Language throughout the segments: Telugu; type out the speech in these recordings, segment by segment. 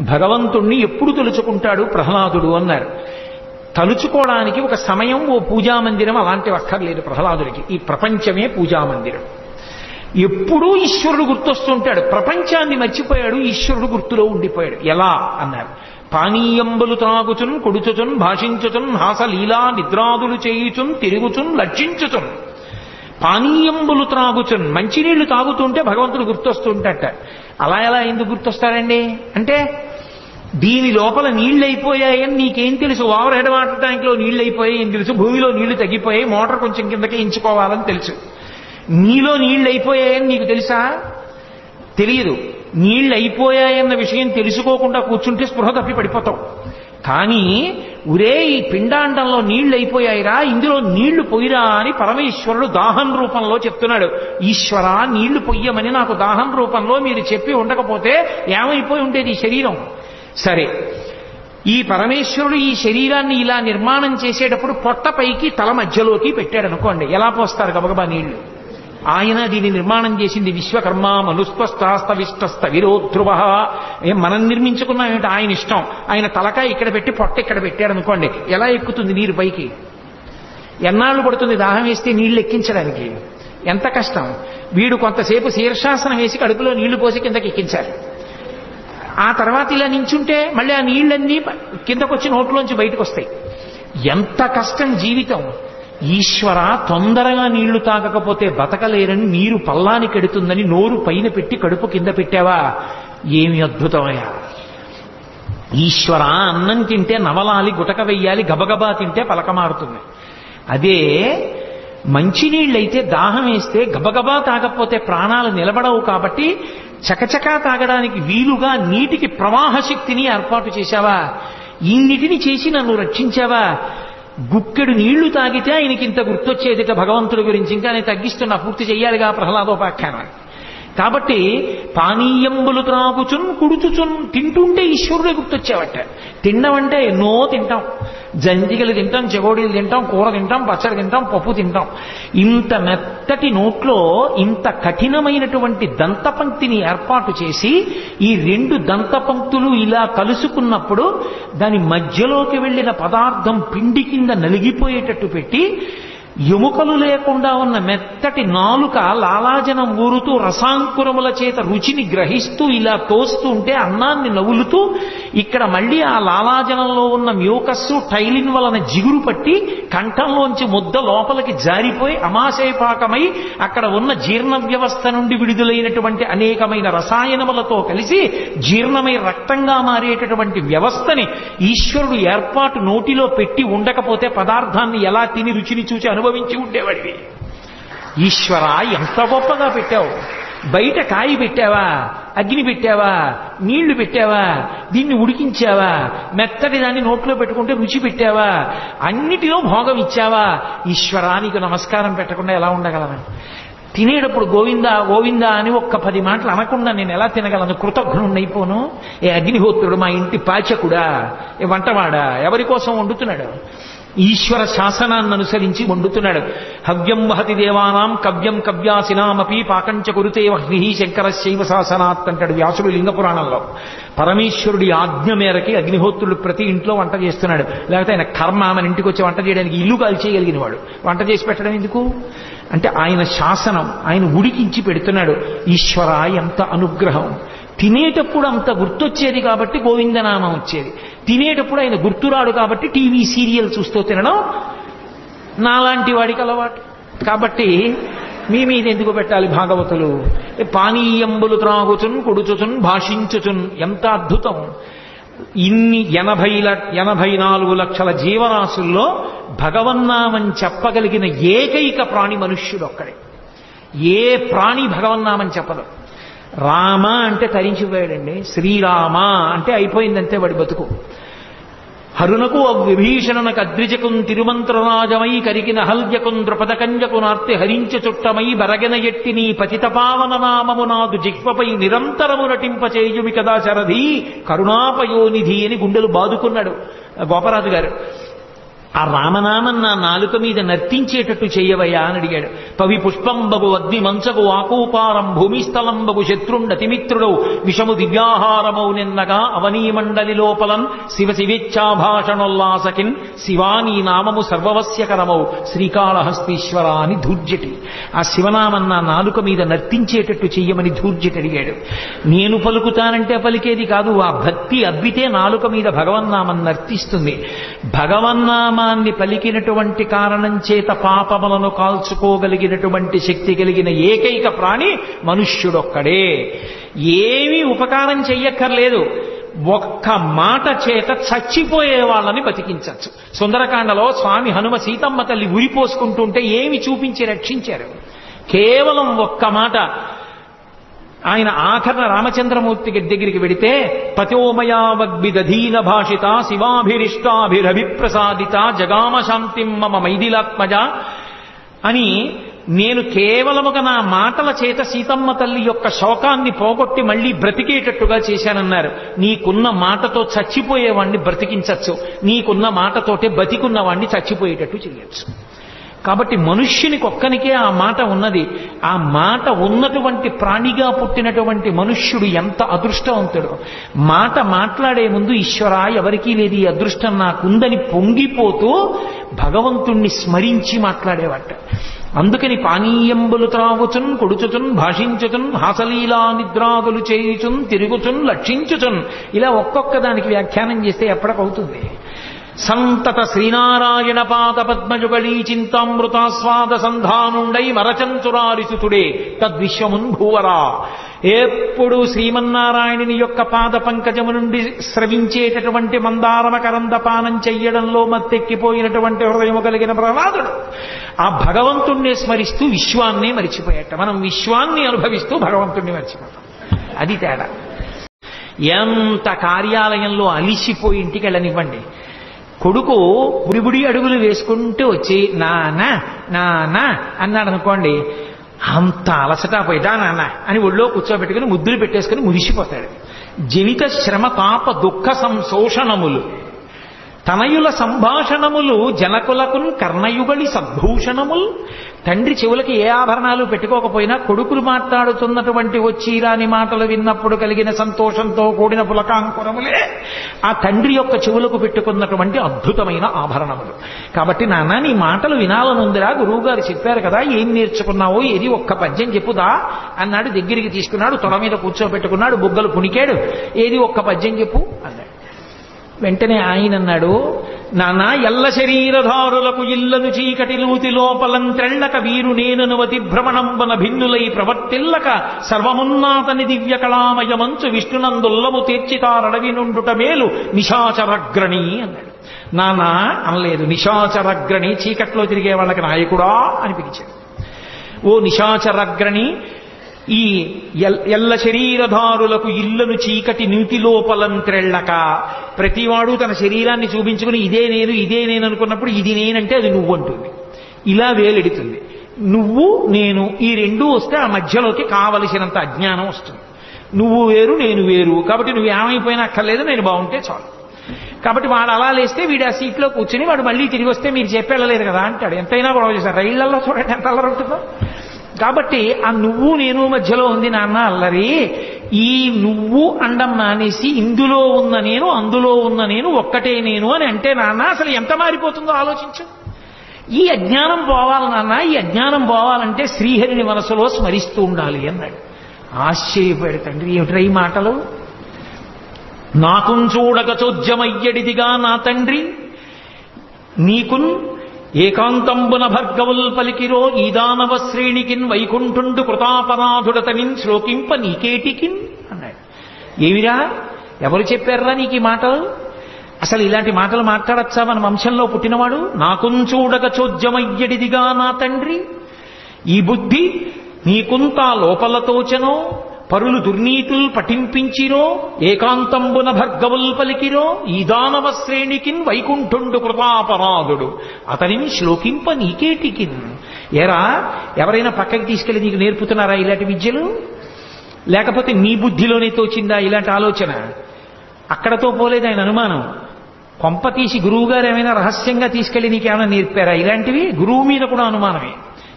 భగవంతుణ్ణి ఎప్పుడు తలుచుకుంటాడు ప్రహ్లాదుడు అన్నారు. తలుచుకోవడానికి ఒక సమయం ఓ పూజా మందిరం అలాంటివి అక్కర్లేదు ప్రహ్లాదుడికి. ఈ ప్రపంచమే పూజా మందిరం. ఎప్పుడూ ఈశ్వరుడు గుర్తొస్తుంటాడు. ప్రపంచాన్ని మర్చిపోయాడు ఈశ్వరుడు గుర్తులో ఉండిపోయాడు. ఎలా? అన్నారు. పానీయంబులు త్రాగుచున్ కొడుచుచున్ భాషించుచున్ హాసలీలా నిద్రాదులు చేయుచున్ తిరుగుచున్ లక్షించుచున్ పానీయంబులు త్రాగుచున్ మంచినీళ్ళు తాగుతుంటే భగవంతుడు గుర్తొస్తుంటట. అలా ఎలా ఎందుకు గుర్తొస్తారండి? అంటే దీని లోపల నీళ్ళైపోయాయని అయిపోయాయని నీకేం తెలుసు? ఓవర్ హెడ్ వాటర్ ట్యాంక్లో అయిపోయాయి తెలుసు? భూమిలో నీళ్ళు తగ్గిపోయాయి మోటార్ కొంచెం కిందకి ఎంచుకోవాలని తెలుసు. నీలో నీళ్ళైపోయాయని అయిపోయాయని నీకు తెలుసా? తెలియదు. నీళ్ళైపోయాయన్న అయిపోయాయన్న విషయం తెలుసుకోకుండా కూర్చుంటే స్పృహ తప్పి పడిపోతావు. కానీ ఉరే ఈ పిండాండంలో నీళ్ళైపోయాయిరా అయిపోయాయిరా ఇందులో నీళ్ళు పొయ్యిరా అని పరమేశ్వరుడు దాహం రూపంలో చెప్తున్నాడు. ఈశ్వర నీళ్ళు పొయ్యమని నాకు దాహం రూపంలో మీరు చెప్పి ఉండకపోతే ఏమైపోయి ఉండేది ఈ శరీరం? సరే. ఈ పరమేశ్వరుడు ఈ శరీరాన్ని ఇలా నిర్మాణం చేసేటప్పుడు పొట్ట పైకి తల మధ్యలోకి పెట్టాడు అనుకోండి ఎలా పోస్తారు గబగబా నీళ్ళు? ఆయన దీన్ని నిర్మాణం చేసింది విశ్వకర్మ మనుస్పస్తాస్త విష్టస్త విరోధ్రువ. ఏం మనం నిర్మించుకున్నాం ఏమిటి? ఆయన ఇష్టం. ఆయన తలకాయ ఇక్కడ పెట్టి పొట్ట ఇక్కడ పెట్టాడు అనుకోండి ఎలా ఎక్కుతుంది నీరు పైకి? ఎన్నాళ్ళు పడుతుంది దాహం వేస్తే నీళ్ళు ఎక్కించడానికి? ఎంత కష్టం. వీడు కొంతసేపు శీర్షాసనం వేసి కడుపులో నీళ్ళు పోసి కిందకి ఎక్కించారు ఆ తర్వాత ఇలా నించుంటే మళ్ళీ ఆ నీళ్ళన్నీ కిందకొచ్చి నోట్లోంచి బయటకు వస్తాయి ఎంత కష్టం జీవితం. ఈశ్వర తొందరగా నీళ్ళు తాగకపోతే బతకలేరని నీరు పల్లాని కడుతుందని నోరు పైన పెట్టి కడుపు కింద పెట్టావా? ఏమి అద్భుతమయ్యా. ఈశ్వర అన్నం తింటే నవలాలి గుటక వెయ్యాలి గబగబా తింటే పలకమారుతుంది అదే మంచినీళ్ళైతే దాహం వేస్తే గబగబా తాగకపోతే ప్రాణాలు నిలబడవు కాబట్టి చకచకా తాగడానికి వీలుగా నీటికి ప్రవాహ శక్తిని ఏర్పాటు చేశావా? ఇన్నిటిని చేసి నన్ను రక్షించావా? గుక్కెడు నీళ్ళు తాగితే ఆయనకి ఇంత గుర్తొచ్చేదిట భగవంతుడి గురించి. ఇంకా నేను తగ్గిస్తున్నా పూర్తి చేయాలిగా ప్రహ్లాదోపాఖ్యానాన్ని. కాబట్టి పానీయంబులు త్రాగుచున్ కుడుచుచున్ తింటుంటే ఈశ్వరుడే గుర్తొచ్చేవట. తినడం అంటే ఎన్నో తింటాం. జంతికలు తింటాం చెగోడీలు తింటాం కూర తింటాం పచ్చడి తింటాం పప్పు తింటాం. ఇంత మెత్తటి నోట్లో ఇంత కఠినమైనటువంటి దంతపంక్తిని ఏర్పాటు చేసి ఈ రెండు దంతపంక్తులు ఇలా కలుసుకున్నప్పుడు దాని మధ్యలోకి వెళ్ళిన పదార్థం పిండి కింద నలిగిపోయేటట్టు పెట్టి ఎముకలు లేకుండా ఉన్న మెత్తటి నాలుక లాలాజనం ఊరుతూ రసాంకురముల చేత రుచిని గ్రహిస్తూ ఇలా తోస్తూ ఉంటే అన్నాన్ని నవ్వులుతూ ఇక్కడ మళ్ళీ ఆ లాలాజనంలో ఉన్న మ్యూకస్సు టైలిన్ వలన జిగురు పట్టి కంఠంలోంచి ముద్ద లోపలికి జారిపోయి అమాశయపాకమై అక్కడ ఉన్న జీర్ణ వ్యవస్థ నుండి విడుదలైనటువంటి అనేకమైన రసాయనములతో కలిసి జీర్ణమై రక్తంగా మారేటటువంటి వ్యవస్థని ఈశ్వరుడు ఏర్పాటు నోటిలో పెట్టి ఉండకపోతే పదార్థాన్ని ఎలా తిని రుచిని చూసి అనుభవించి ఉండేవాడివి. ఈశ్వర ఎంత గొప్పగా పెట్టావు. బయట కాయి పెట్టావా? అగ్ని పెట్టావా? నీళ్ళు పెట్టావా? దీన్ని ఉడికించావా? మెత్తటి దాన్ని నోట్లో పెట్టుకుంటే రుచి పెట్టావా? అన్నిటిలో భోగం ఇచ్చావా? ఈశ్వరానికి నమస్కారం పెట్టకుండా ఎలా ఉండగలను? తినేటప్పుడు గోవిందా గోవిందా అని ఒక్క పది మాటలు అనకుండా నేను ఎలా తినగలను? కృతజ్ఞుణ్ణైపోను. ఏ అగ్నిహోత్రుడు మా ఇంటి పాచకుడా? ఏ వంటవాడా? ఎవరి కోసం వండుతున్నాడు? ఈశ్వర శాసనాన్ని అనుసరించి వండుతున్నాడు హవ్యం వహతి దేవానాం కవ్యం కవ్యాసినామపి పాకంచ కురుతే వహ్ని శంకరశైవ శాసనాత్ అంటాడు వ్యాసుడు లింగ పురాణంలో పరమేశ్వరుడి ఆజ్ఞ మేరకి అగ్నిహోత్రుడు ప్రతి ఇంట్లో వంట చేస్తున్నాడు. లేకపోతే ఆయన కర్మ మన ఇంటికి వచ్చి వంట చేయడానికి ఇల్లు కాల్చేయగలిగిన వాడు వంట చేసి పెట్టడం ఎందుకు? అంటే ఆయన శాసనం ఆయన ఉడికించి పెడుతున్నాడు. ఈశ్వర ఎంత అనుగ్రహం. తినేటప్పుడు అంత గుర్తొచ్చేది కాబట్టి గోవిందనామం వచ్చేది. తినేటప్పుడు ఆయన గుర్తురాడు కాబట్టి టీవీ సీరియల్ చూస్తూ తినడం నాలాంటి వాడికి అలవాటు. కాబట్టి మీ మీద ఎందుకు పెట్టాలి భాగవతులు? పానీయంబులు త్రాగుచున్ కొడుచుచున్ భాషించుచున్ ఎంత అద్భుతం. ఇన్ని ఎనభై ల- ఎనభై నాలుగు లక్షల జీవరాశుల్లో భగవన్నామని చెప్పగలిగిన ఏకైక ప్రాణి మనుష్యుడు ఒక్కడే. ఏ ప్రాణి భగవన్నామని చెప్పదు. రామ అంటే తరించిపోయాడండి శ్రీరామ అంటే అయిపోయిందంతే వాడి బతుకు. హరునకు విభీషణనకు అద్రిజకుం తిరుమంత్రరాజమై కరికిన హల్యకుం ద్రుపదకంజకు నార్తి హరించ చుట్టమై బరగెన ఎట్టి నీ పతితపావన నామము నాదు జిహ్వపై నిరంతరము నటింపచేయుమి కదా శరధి కరుణాపయోనిధి అని గుండెలు బాదుకున్నాడు గోపరాజు గారు ఆ రామనామం నా నాలుక మీద నర్తించేటట్టు చెయ్యవయ్యా అని అడిగాడు. పవి పుష్పంబగు అగ్ని మంచగు ఆకూపారం భూమిస్థలంబగు శత్రుండతిమిత్రుడు విషము దివ్యాహారమౌ నిన్నగా అవనీమండలి లోపలం శివ శివేచ్ఛాభాషణోల్లాసకిన్ శివానీ నామము సర్వవస్యకరమౌ శ్రీకాళహస్తీశ్వర అని ధూర్జటి. ఆ శివనామం నా నాలుక మీద నర్తించేటట్టు చెయ్యమని ధూర్జటి అడిగాడు. నేను పలుకుతానంటే పలికేది కాదు ఆ భక్తి అద్వితే నాలుక మీద భగవన్నామం నర్తిస్తుంది. భగవన్నామ భగవన్నామాన్ని పలికినటువంటి కారణం చేత పాపములను కాల్చుకోగలిగినటువంటి శక్తి కలిగిన ఏకైక ప్రాణి మనుష్యుడొక్కడే. ఏమీ ఉపకారం చెయ్యక్కర్లేదు. ఒక్క మాట చేత చచ్చిపోయే వాళ్ళని బతికించవచ్చు సుందరకాండలో స్వామి హనుమ సీతమ్మ తల్లి ఉరిపోసుకుంటుంటే ఏమి చూపించి రక్షించారు? కేవలం ఒక్క మాట. ఆయన ఆఖరణ రామచంద్రమూర్తి దగ్గరికి వెడితే పతోమయావగ్విదధీన భాషిత శివాభిరిష్టాభిరభిప్రసాదిత జగామ శాంతిం మమ మైదిలాత్మజ అని నేను కేవలముగా నా మాటల చేత సీతమ్మ తల్లి యొక్క శోకాన్ని పోగొట్టి మళ్ళీ బ్రతికేటట్టుగా చేశానన్నారు. నీకున్న మాటతో చచ్చిపోయేవాణ్ణి బ్రతికించచ్చు. నీకున్న మాటతోటే బతికున్న వాణ్ణి చచ్చిపోయేటట్టు చేయొచ్చు. కాబట్టి మనుష్యునికి ఒక్కనికే ఆ మాట ఉన్నది. ఆ మాట ఉన్నటువంటి ప్రాణిగా పుట్టినటువంటి మనుష్యుడు ఎంత అదృష్టవంతుడు. మాట మాట్లాడే ముందు ఈశ్వర ఎవరికీ లేదు ఈ అదృష్టం నాకుందని పొంగిపోతూ భగవంతుణ్ణి స్మరించి మాట్లాడేవాట అందుకని పానీయంబులు త్రావుచున్ కొడుచుచున్ భాషించుచున్ హాసలీలా నిద్రాదులు చేయుచున్ తిరుగుచున్ లక్షించుచున్ ఇలా ఒక్కొక్క దానికి వ్యాఖ్యానం చేస్తే ఎప్పటికవుతుంది? సంతత శ్రీనారాయణ పాద పద్మజుగళీ చింతామృతాస్వాద సంధానుండై మరచంచురారిసుతుడే తద్విశ్వమున్ భూవరా. ఎప్పుడు శ్రీమన్నారాయణుని యొక్క పాద పంకజము నుండి స్రవించేటటువంటి మందారమ కరందపానం చెయ్యడంలో మత్తెక్కిపోయినటువంటి హృదయము కలిగిన ప్రహ్లాదుడు ఆ భగవంతుణ్ణి స్మరిస్తూ విశ్వాన్నే మరిచిపోయట. మనం విశ్వాన్ని అనుభవిస్తూ భగవంతుణ్ణి మరిచిపోతాం. అది తేడా. ఎంత కార్యాలయంలో అలిసిపోయి ఇంటికి వెళ్ళనివ్వండి కొడుకు బుడిబుడి అడుగులు వేసుకుంటూ వచ్చి నాన్న నాన్న అన్నాడు అనుకోండి అంత అలసట పోయిదా నాన్న? అని ఒళ్ళో కూర్చోబెట్టుకుని ముద్దులు పెట్టేసుకుని మురిసిపోతాడు. జనిత శ్రమ తాప దుఃఖ సంశోషణములు. తనయుల సంభాషణములు జనకులకున్ కర్ణయుగళి సద్భూషణముల్. తండ్రి చెవులకి ఏ ఆభరణాలు పెట్టుకోకపోయినా కొడుకులు మాట్లాడుతున్నటువంటి వచ్చిరాని మాటలు విన్నప్పుడు కలిగిన సంతోషంతో కూడిన పులకాంకురములే ఆ తండ్రి యొక్క చెవులకు పెట్టుకున్నటువంటి అద్భుతమైన ఆభరణములు. కాబట్టి నాన్న నీ మాటలు వినాలనుందిరా. గురువుగారు చెప్పారు కదా ఏం నేర్చుకున్నావో ఏది ఒక్క పద్యం చెప్పుదా అన్నాడు. దగ్గరికి తీసుకున్నాడు తొడ మీద కూర్చోబెట్టుకున్నాడు. బుగ్గలు పుణికాడు ఏది ఒక్క పద్యం చెప్పు అన్నాడు. వెంటనే ఆయన అన్నాడు నాన్న ఎల్ల శరీరధారులకు ఇల్లను చీకటి లూతి లోపలం త్రెళ్ళక వీరు నేననువతి భ్రమణంబన భిన్నులై ప్రవర్తిల్లక సర్వమున్నాతని దివ్య కళామయమంచు విష్ణునందుల్లము తీర్చితారడవి నుండుట మేలు నిశాచరగ్రణి అన్నాడు. నాన్న అనలేదు నిశాచరగ్రణి చీకట్లో తిరిగే వాళ్ళకి నాయకుడా అని పిలిచాడు. ఓ నిశాచరగ్రణి ఈ ఎల్- ఎల్ల శరీరధారులకు ఇల్లను చీకటి నీటి లోపలం త్రెళ్ళక ప్రతివాడు తన శరీరాన్ని చూపించుకుని ఇదే నేను ఇదే నేను అనుకున్నప్పుడు ఇది నేనంటే అది నువ్వు అంటుంది. ఇలా వేలెడుతుంది. నువ్వు నేను ఈ రెండూ వస్తే ఆ మధ్యలోకి కావలసినంత అజ్ఞానం వస్తుంది. నువ్వు వేరు నేను వేరు. కాబట్టి నువ్వు ఏమైపోయినా అక్కర్లేదు నేను బాగుంటే చాలు. కాబట్టి వాడు అలా లేస్తే వీడు ఆ సీట్లో కూర్చుని వాడు మళ్ళీ తిరిగి వస్తే మీరు చెప్పెళ్ళలేదు కదా అంటాడు. ఎంతైనా గొడవ చేశారు. రైళ్ళలో చూడండి ఎంత అల్లరి ఉంటుందో. కాబట్టి ఆ నువ్వు నేను మధ్యలో ఉంది నాన్న అల్లరి. ఈ నువ్వు అండం మానేసి ఇందులో ఉన్న నేను అందులో ఉన్న నేను ఒక్కటే నేను అని అంటే నాన్న అసలు ఎంత మారిపోతుందో ఆలోచించు. ఈ అజ్ఞానం పోవాలి నాన్న ఈ అజ్ఞానం పోవాలంటే శ్రీహరిని మనసులో స్మరిస్తూ ఉండాలి అన్నాడు. ఆశ్చర్యపోయాడు తండ్రి ఏమిట్రా ఈ మాటలు? నాకుం చూడక చోద్యమయ్యడిదిగా నా తండ్రి. నీకున్ ఏకాంతంబున భర్గవుల్ పలికిరో ఈదానవ శ్రేణికిన్ వైకుంఠుండు కృతాపరాధుడతనిన్ శ్లోకింప నీకేటికిన్ అన్నాడు. ఏమిరా? ఎవరు చెప్పారా నీకు ఈ మాటలు? అసలు ఇలాంటి మాటలు మాట్లాడచ్చా? మన వంశంలో పుట్టినవాడు? నాకుంచూడక చోద్యమయ్యడిదిగా నా తండ్రి. ఈ బుద్ధి నీకుంతా లోపలతోచనో పరులు దుర్నీతుల్ పఠింపించిరో ఏకాంతంబున భర్గవుల్ పలికిరో ఈ దానవ శ్రేణికిన్ వైకుంఠుండు కృపాపరాధుడు. అతనిని శ్లోకింప నీకేటికిన్? ఏరా ఎవరైనా పక్కకి తీసుకెళ్ళి నీకు నేర్పుతున్నారా ఇలాంటి విద్యలు? లేకపోతే నీ బుద్ధిలోనే తోచిందా ఇలాంటి ఆలోచన? అక్కడతో పోలేదు ఆయన అనుమానం. కొంప తీసి గురువు గారు ఏమైనా రహస్యంగా తీసుకెళ్ళి నీకేమైనా నేర్పారా? ఇలాంటివి గురువు మీద కూడా అనుమానమే.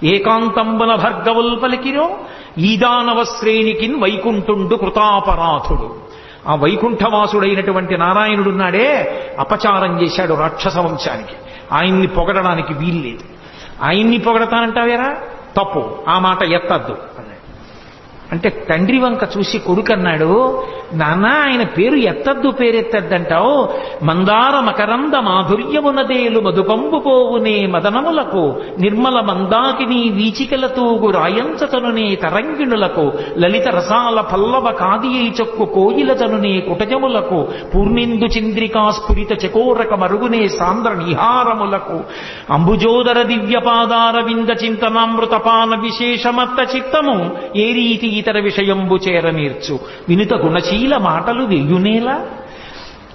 ఏకాంతంబున భర్గవుల్ పలికిరో ఈదానవ శ్రేణికిన్ వైకుంఠుండు కృతాపరాధుడు. ఆ వైకుంఠవాసుడైనటువంటి నారాయణుడున్నాడే అపచారం చేశాడు రాక్షస వంశానికి ఆయన్ని పొగడడానికి వీల్లేదు. ఆయన్ని పొగడతానంటావేరా? తప్పు. ఆ మాట ఎత్తద్దు. అన్నాడు అంటే తండ్రి వంక చూసి కొడుకు అన్నాడు నాన్న ఆయన పేరు ఎత్తద్దు పేరెత్తద్దంటావు. మందార మకరంద మాధుర్యమునదేలు మధుపంబు పోవునే మదనములకు. నిర్మల మందాకిని వీచికల తూగు రాయంచతనునే తరంగిణులకు. లలిత రసాల పల్లవ కాదియై చొక్కు కోయిలతనునే కుటజములకు. పూర్ణిందు చంద్రికా స్ఫురిత చకోరక మరుగునే సాంద్ర నిహారములకు. అంబుజోదర దివ్యపాదార వింద చింతనామృతపాన విశేషమత్త చిత్తము. ఏ రీతి ఇతర విషయంబు చేరనేర్చు వినుత గుణశీల మాటలు వెయ్యునేలా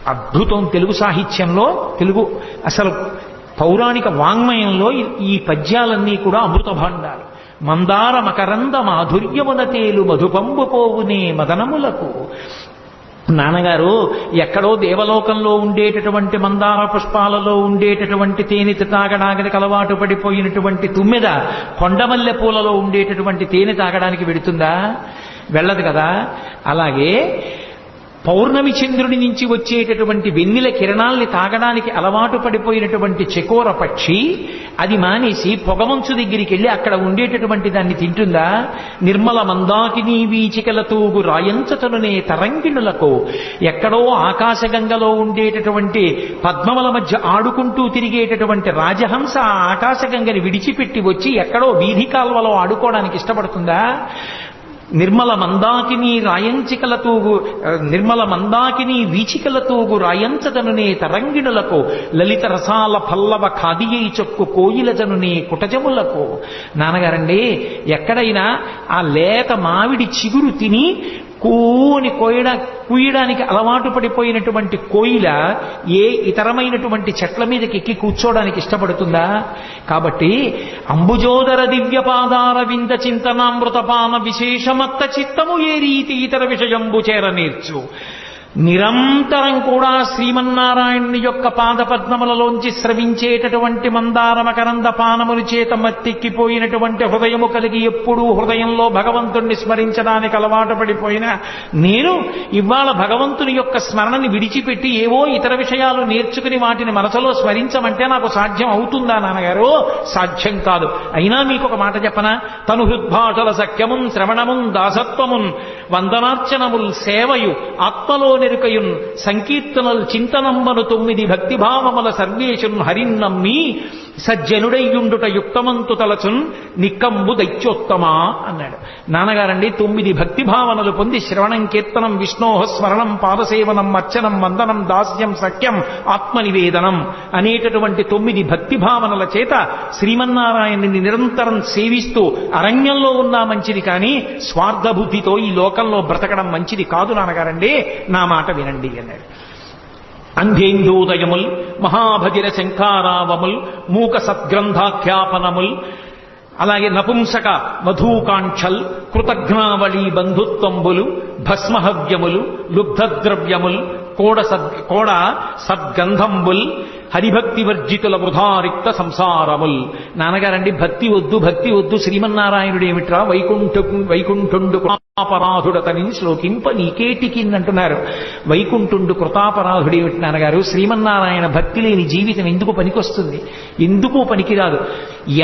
అద్భుతం తెలుగు సాహిత్యంలో తెలుగు అసలు పౌరాణిక వాంగ్మయంలో ఈ- ఈ పద్యాలన్నీ కూడా అమృత భాండాలు. మందార మకరంద మాధుర్యమున తేలు మధుపంబు పోవునే మదనములకు. నాన్నగారు ఎక్కడో దేవలోకంలో ఉండేటటువంటి మందార పుష్పాలలో ఉండేటటువంటి తేనె తాగడానికి అలవాటు పడిపోయినటువంటి తుమ్మెద కొండమల్లె పూలలో ఉండేటటువంటి తేనె తాగడానికి వెడుతుందా వెళ్ళదు కదా. అలాగే పౌర్ణమి చంద్రుడి నుంచి వచ్చేటటువంటి వెన్నెల కిరణాల్ని తాగడానికి అలవాటు పడిపోయినటువంటి చెకోర పక్షి అది మానేసి పొగమంచు దగ్గరికి వెళ్ళి అక్కడ ఉండేటటువంటి దాన్ని తింటుందా? నిర్మల మందాకిని వీచికల తూగు రాయంచతనునే తరంగిణులకు ఎక్కడో ఆకాశగంగలో ఉండేటటువంటి పద్మముల మధ్య ఆడుకుంటూ తిరిగేటటువంటి రాజహంస ఆకాశగంగని విడిచిపెట్టి వచ్చి ఎక్కడో వీధి కాల్వలో ఆడుకోవడానికి ఇష్టపడుతుందా? నిర్మల మందాకిని రాయంచికల తూగు నిర్మల మందాకిని వీచికల తూగు రాయంచదనునే తరంగిణులకు లలిత రసాల పల్లవ ఖాదియై చొక్కు కోయిలజనునే కుటజములకు. నాన్నగారండి ఎక్కడైనా ఆ లేత మావిడి చిగురు తిని కూని కోయడ కూయడానికి అలవాటు పడిపోయినటువంటి కోయిల ఏ ఇతరమైనటువంటి చెట్ల మీదకి ఎక్కి కూర్చోవడానికి ఇష్టపడుతుందా? కాబట్టి అంబుజోదర దివ్యపాదార వింద చింతనామృతపాన విశేషమత్త చిత్తము ఏ రీతి ఇతర విషయంబు చేర నేర్చు నిరంతరం కూడా శ్రీమన్నారాయణుని యొక్క పాదపద్మములలోంచి స్రవించేటటువంటి మందారమకరంద పానములు చేత మత్తిక్కిపోయినటువంటి హృదయము కలిగి ఎప్పుడూ హృదయంలో భగవంతుణ్ణి స్మరించడానికి అలవాటు పడిపోయిన నేను ఇవాళ భగవంతుని యొక్క స్మరణని విడిచిపెట్టి ఏవో ఇతర విషయాలు నేర్చుకుని వాటిని మనసులో స్మరించమంటే నాకు సాధ్యం అవుతుందా నాన్నగారు? సాధ్యం కాదు. అయినా మీకు ఒక మాట చెప్పనా? తను హృద్భాషల సఖ్యమున్ శ్రవణమున్ దాసత్వమున్ వందనార్చనముల్ సేవయు ఆత్మలోని నెరుకయున్ సంకీర్తనల్ చింతనమ్మను తొమ్మిది భక్తిభావముల సర్వేశున్ హరిన్నమ్మి సజ్జనుడయ్యుండుట యుక్తమంతు తలచున్ నిక్కంబు దైత్యోత్తమా అన్నాడు. నాన్నగారండి తొమ్మిది భక్తి భావనలు పొంది శ్రవణం కీర్తనం విష్ణోహ స్మరణం పాదసేవనం అర్చనం వందనం దాస్యం సఖ్యం ఆత్మనివేదనం అనేటటువంటి తొమ్మిది భక్తి భావనల చేత శ్రీమన్నారాయణుని నిరంతరం సేవిస్తూ అరణ్యంలో ఉన్నా మంచిది కానీ స్వార్థబుద్ధితో ఈ లోకంలో బ్రతకడం మంచిది కాదు నాన్నగారండి. నా మాట వినండి అన్నాడు. అంధేందోదయముల్ మహాభగిర శంఖారావముల్ మూక సద్గ్రంథాఖ్యాపనముల్ అలాగే నపుంసక మధుకాంక్షల్ కృతజ్ఞావళి బంధుత్వంబులు భస్మహవ్యములు లుబ్ధద్రవ్యముల్ కోడ సద్ కోడ సద్గంధంబుల్ హరిభక్తి వర్జితుల వృధారిక్త సంసారముల్ నాన్నగారండి భక్తి వద్దు భక్తి వద్దు శ్రీమన్నారాయణుడు ఏమిట్రా వైకుంఠ వైకుంఠుండు కృతాపరాధుడతని శ్లోకింప నీకేటికిందంటున్నారు వైకుంఠుండు కృతాపరాధుడు నాన్నగారు? శ్రీమన్నారాయణ భక్తి లేని జీవితం ఎందుకు పనికొస్తుంది? ఎందుకు పనికిరాదు?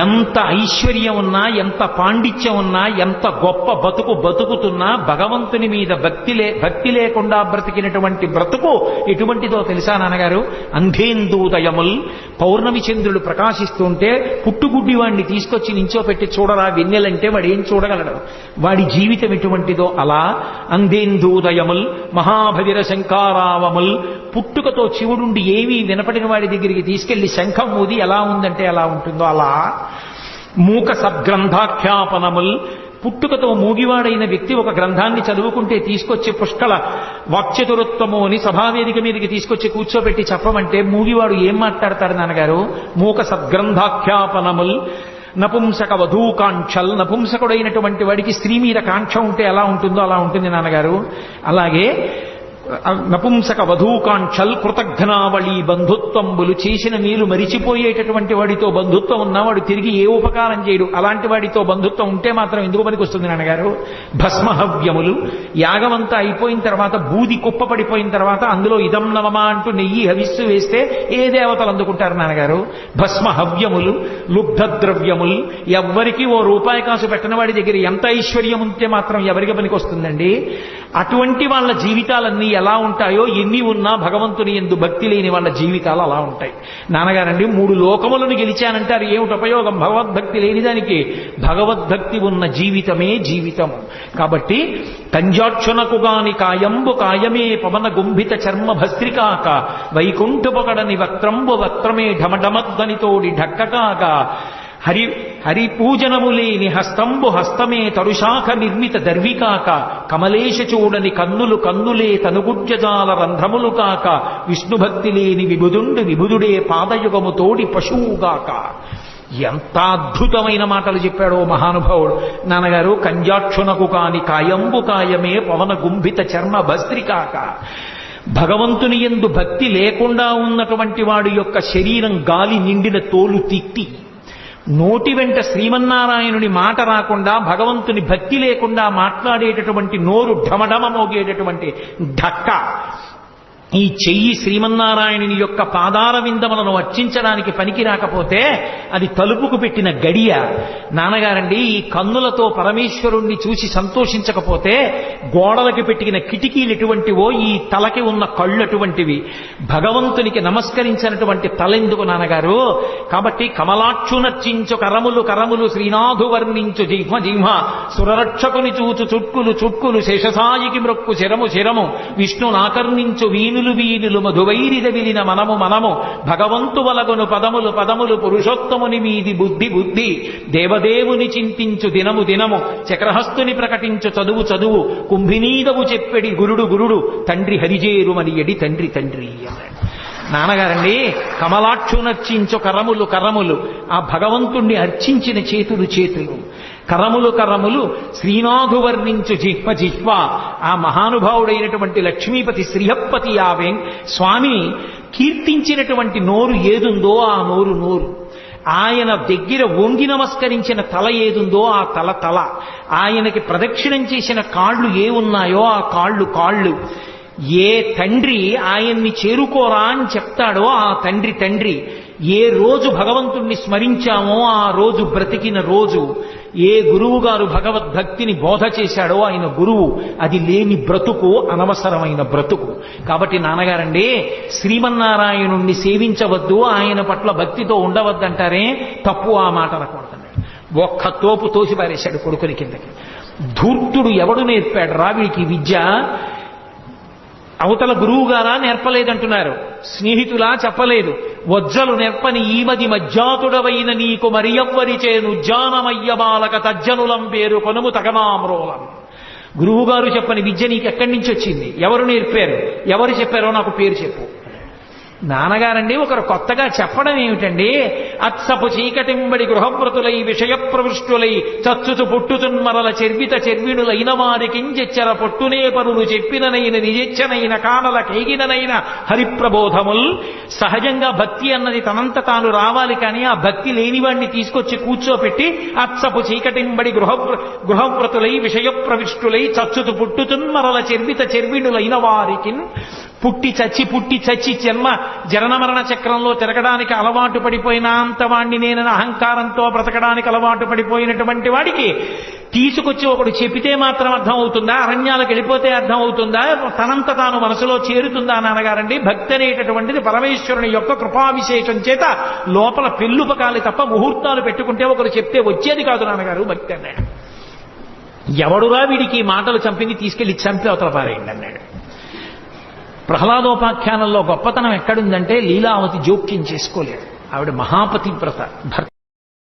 ఎంత ఐశ్వర్యం ఉన్నా ఎంత పాండిత్యం ఉన్నా ఎంత గొప్ప బతుకు బతుకుతున్నా భగవంతుని మీద భక్తి లే భక్తి లేకుండా బ్రతికినటువంటి బ్రతుకు ఎటువంటిదో తెలుసా నాన్నగారు? అంధేందూదయముల్ పౌర్ణమి చంద్రుడు ప్రకాశిస్తుంటే పుట్టుగుడ్డి వాడిని తీసుకొచ్చి నించోపెట్టి చూడరా వెన్నెలంటే వాడు ఏం చూడగలడు? వాడి జీవితం ఎటువంటి ఎటువంటిదో అలా అంధేందూదయముల్ మహాభవిర శంకారావముల్ పుట్టుకతో శివుడుండి ఏమీ వినపడిన వాడి దగ్గరికి తీసుకెళ్ళి శంఖం ఊది ఎలా ఉందంటే ఎలా ఉంటుందో అలా. మూక సద్గ్రంథాఖ్యాపనముల్ పుట్టుకతో మూగివాడైన వ్యక్తి ఒక గ్రంథాన్ని చదువుకుంటే తీసుకొచ్చి పుష్కల వాక్చతురత్వము అని సభావేదిక మీదకి తీసుకొచ్చి కూర్చోబెట్టి చెప్పమంటే మూగివాడు ఏం మాట్లాడతాడు నాన్నగారు? మూక సద్గ్రంథాఖ్యాపనముల్ నపుంసక వధూకాంక్షల్ నపుంసకుడైనటువంటి వాడికి స్త్రీ మీద కాంక్ష ఉంటే ఎలా ఉంటుందో అలా ఉంటుంది నాన్నగారు. అలాగే నపుంసక వధూకాంక్షల్ కృతఘ్నావళి బంధుత్వంబులు చేసిన మేలు మరిచిపోయేటటువంటి వాడితో బంధుత్వం ఉన్నా వాడు తిరిగి ఏ ఉపకారం చేయడు. అలాంటి వాడితో బంధుత్వం ఉంటే మాత్రం ఎందుకు పనికొస్తుంది నాన్నగారు? భస్మహవ్యములు. యాగమంతా అయిపోయిన తర్వాత బూది కుప్ప పడిపోయిన తర్వాత అందులో ఇదం నవమా అంటూ నెయ్యి హవిస్సు వేస్తే ఏ దేవతలు అందుకుంటారు నాన్నగారు? భస్మహవ్యములు లుబ్ధ ద్రవ్యములు ఎవ్వరికీ ఓ రూపాయి కాసు పెట్టిన వాడి దగ్గర ఎంత ఐశ్వర్యం ఉంటే మాత్రం ఎవరికి పనికి వస్తుందండి అటువంటి వాళ్ళ జీవితాలన్నీ ఎలా ఉంటాయో ఎన్ని ఉన్నా భగవంతుని ఎందు భక్తి లేని వాళ్ళ జీవితాలు అలా ఉంటాయి. నాన్నగారండి మూడు లోకములను గెలిచానంటారు. ఏమిటి ఉపయోగం? భగవద్భక్తి లేని దానికి. భగవద్భక్తి ఉన్న జీవితమే జీవితము కాబట్టి కంజాక్షునకు గాని కాయంబు కాయమే పవన గుంభిత చర్మ భస్త్రికాక వైకుంఠపకడని వక్త్రంబు వక్త్రమే ఢమఢమధ్వనితోడి ఢక్కకాక హరి హరి పూజనము లేని హస్తంబు హస్తమే తరుశాఖ నిర్మిత దర్వికాక కమలేశ చూడని కన్నులు కన్నులే తనుగుజ్జజాల రంధ్రములు కాక విష్ణుభక్తి లేని విభుదుండు విభుదుడే పాదయుగము తోడి పశువుగాక. ఎంత అద్భుతమైన మాటలు చెప్పాడో మహానుభావుడు. నాన్నగారు కంజాక్షునకు కాని కాయంబు కాయమే పవన గుంభిత చర్మ భస్త్రికాక. భగవంతుని ఎందు భక్తి లేకుండా ఉన్నటువంటి వాడి యొక్క శరీరం గాలి నిండిన తోలు తిట్టి. నోటి వెంట శ్రీమన్నారాయణుని మాట రాకుండా భగవంతుని భక్తి లేకుండా మాట్లాడేటటువంటి నోరు ఢమఢమ మోగేటటువంటి ఢక్క. ఈ చెయ్యి శ్రీమన్నారాయణుని యొక్క పాదాల విందములను అర్చించడానికి పనికి రాకపోతే అది తలుపుకు పెట్టిన గడియ. నాన్నగారండి ఈ కన్నులతో పరమేశ్వరుణ్ణి చూసి సంతోషించకపోతే గోడలకి పెట్టిన కిటికీలు ఎటువంటివో ఈ తలకి ఉన్న కళ్ళు అటువంటివి. భగవంతునికి నమస్కరించినటువంటి తలెందుకు నాన్నగారు? కాబట్టి కమలాక్షునర్చించు కరములు కరములు శ్రీనాథు వర్ణించు జిహ్మ జిహ్మ సురరక్షకుని చూచు చుట్కులు చుట్కులు శేషసాయికి మ్రొక్కు శిరము శిరము. విష్ణు నాకర్ణించు వీనులు వీనులు మధువైరిద విలిన మనము మనము భగవంతు వలగును పదములు పదములు పురుషోత్తముని మీది బుద్ధి బుద్ధి దేవదేవుని చింతించు దినము దినము చక్రహస్తుని ప్రకటించు చదువు చదువు కుంభినీదవు చెప్పెడి గురుడు గురుడు తండ్రి హరిజేరుమని ఎడి తండ్రి తండ్రి అన్నాడు. నాన్నగారండి కమలాక్షునర్చించు కరములు కరములు ఆ భగవంతుణ్ణి అర్చించిన చేతులు చేతులు. కరములు కరములు శ్రీనాథు వర్ణించు జిహ్వ జిహ్వ. ఆ మహానుభావుడైనటువంటి లక్ష్మీపతి శ్రీహప్పతి ఆవే స్వామి కీర్తించినటువంటి నోరు ఏదుందో ఆ నోరు నోరు. ఆయన దగ్గర వంగి నమస్కరించిన తల ఏదుందో ఆ తల తల. ఆయనకి ప్రదక్షిణం చేసిన కాళ్ళు ఏ ఉన్నాయో ఆ కాళ్ళు కాళ్ళు. ఏ తండ్రి ఆయన్ని చేరుకోరా అని చెప్తాడో ఆ తండ్రి తండ్రి. ఏ రోజు భగవంతుణ్ణి స్మరించామో ఆ రోజు బ్రతికిన రోజు. ఏ గురువు గారు భగవద్భక్తిని బోధ చేశాడో ఆయన గురువు అది లేని బ్రతుకు అనవసరమైన బ్రతుకు. కాబట్టి నాన్నగారండి శ్రీమన్నారాయణుణ్ణి సేవించవద్దు ఆయన పట్ల భక్తితో ఉండవద్దంటారే తప్పు ఆ మాట అనకూడదన్నాడు ఒక్క తోపు తోసి పారేశాడు కొడుకుని కిందకి. ధూర్తుడు ఎవడు నేర్పాడు రా వీడికి విద్య? అవతల గురువు గారా నేర్పలేదంటున్నారు. స్నేహితులా చెప్పలేదు. వజ్జలు నెర్పని ఈమది మజ్జాతుడవైన నీకు మరియవ్వరి చేను జానమయ్య బాలక తజ్జనులం పేరు కొనుము తగమామ్రోలం. గురువుగారు చెప్పని విద్య నీకు ఎక్కడి నుంచి వచ్చింది? ఎవరు నేర్పారు? ఎవరు చెప్పారో నాకు పేరు చెప్పు. నాన్నగారండి ఒకరు కొత్తగా చెప్పడం ఏమిటండి? అత్సపు చీకటింబడి గృహవ్రతులై విషయ ప్రవృష్టులై చచ్చుచు పుట్టుతున్మరల చెర్విత చెర్విణులైన వారికించెచ్చర పొట్టునే పరులు చెప్పిననైన నిజెచ్చనైన కానల కేగిననైన హరిప్రబోధముల్. సహజంగా భక్తి అన్నది తనంత తాను రావాలి కానీ ఆ భక్తి లేనివాడిని తీసుకొచ్చి కూర్చోపెట్టి అత్సపు చీకటింబడి గృహ గృహవ్రతులై విషయ ప్రవిష్టులై చచ్చుతు పుట్టుతున్మరల చెర్విత చెర్వినులైన వారికి పుట్టి చచ్చి పుట్టి చచ్చి జన్మ జనన మరణ చక్రంలో తిరగడానికి అలవాటు పడిపోయిన వాణ్ణి నేనని అహంకారంతో బ్రతకడానికి అలవాటు పడిపోయినటువంటి వాడికి తీసుకొచ్చి ఒకడు చెప్పితే మాత్రం అర్థం అవుతుందా అరణ్యాలకు వెళ్ళిపోతే అర్థం అవుతుందా తనంత తాను మనసులో చేరుతుందా నాన్నగారండి? భక్తి అనేటటువంటిది పరమేశ్వరుని యొక్క కృపావిశేషం చేత లోపల పెళ్ళుపకాలి తప్ప ముహూర్తాలు పెట్టుకుంటే ఒకరు చెప్తే వచ్చేది కాదు నాన్నగారు భక్తి అన్నాడు. ఎవడురా వీడికి మాటలు చంపింది? తీసుకెళ్ళి చంపి అవతల పారేయండి అన్నాడు. ప్రహ్లాదోపాఖ్యానంలో గొప్పతనం ఎక్కడుందంటే లీలావతి జోక్యం చేసుకోలేదు ఆవిడ మహాపతివ్రత భర్త.